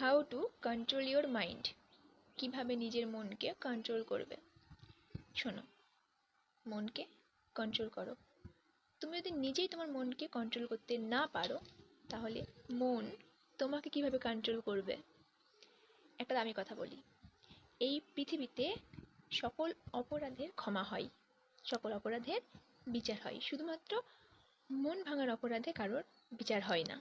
How to control your mind কীভাবে নিজের মনকে কন্ট্রোল করবে? শোনো, মনকে কন্ট্রোল করো। তুমি যদি নিজেই তোমার মনকে কন্ট্রোল করতে না পারো, তাহলে মন তোমাকে কীভাবে কন্ট্রোল করবে? একটা দামি কথা বলি। এই পৃথিবীতে সকল অপরাধের ক্ষমা হয়, সকল অপরাধের বিচার হয়। শুধুমাত্র মন ভাঙার অপরাধে কারোর বিচার হয় না।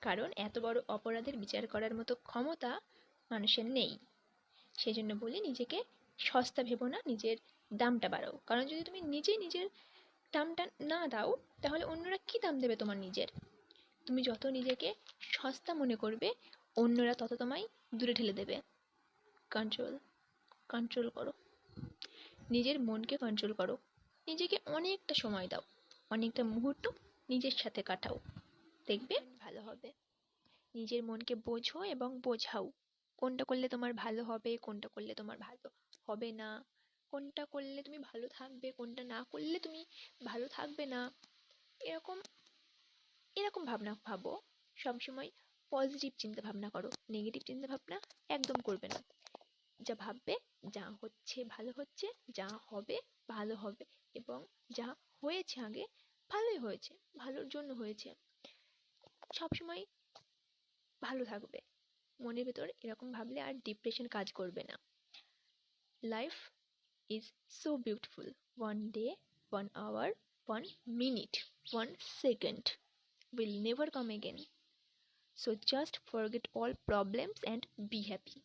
কারণ এত বড় অপরাধের বিচার করার মতো ক্ষমতা মানুষের নেই। সেই জন্য বলি নিজেকে সস্তা ভেবো না, নিজের দামটা বাড়াও। কারণ যদি তুমি নিজেই নিজের দামটা না দাও, তাহলে অন্যরা কী দাম দেবে তোমার নিজের? তুমি যত নিজেকে সস্তা মনে করবে, অন্যরা তত তোমায় দূরে ঠেলে দেবে। কন্ট্রোল কন্ট্রোল করো। নিজের মনকে কন্ট্রোল করো। নিজেকে অনেকটা সময় দাও। অনেকটা মুহূর্ত নিজের সাথে কাটাও। দেখবে ভালো হবে। নিজের মনকে বোঝো এবং বোঝাও। কোনটা করলে তোমার ভালো হবে, কোনটা করলে তোমার ভালো হবে না? কোনটা করলে তুমি ভালো থাকবে, কোনটা না করলে তুমি ভালো থাকবে না? এরকম এরকম ভাবনা ভাবো। সবসময় পজিটিভ চিন্তা ভাবনা করো নেগেটিভ চিন্তা ভাবনা একদম করবে না। যা ভাববে, যা হচ্ছে ভালো হচ্ছে, যা হবে ভালো হবে এবং যা হয়েছে আগে ভালোই হয়েছে, ভালোর জন্য হয়েছে। সবসময় ভালো থাকবে মনের ভেতর এরকম ভাবলে আর ডিপ্রেশন কাজ করবে না life is so beautiful one day one hour one minute one second will never come again. So just forget all problems and be happy.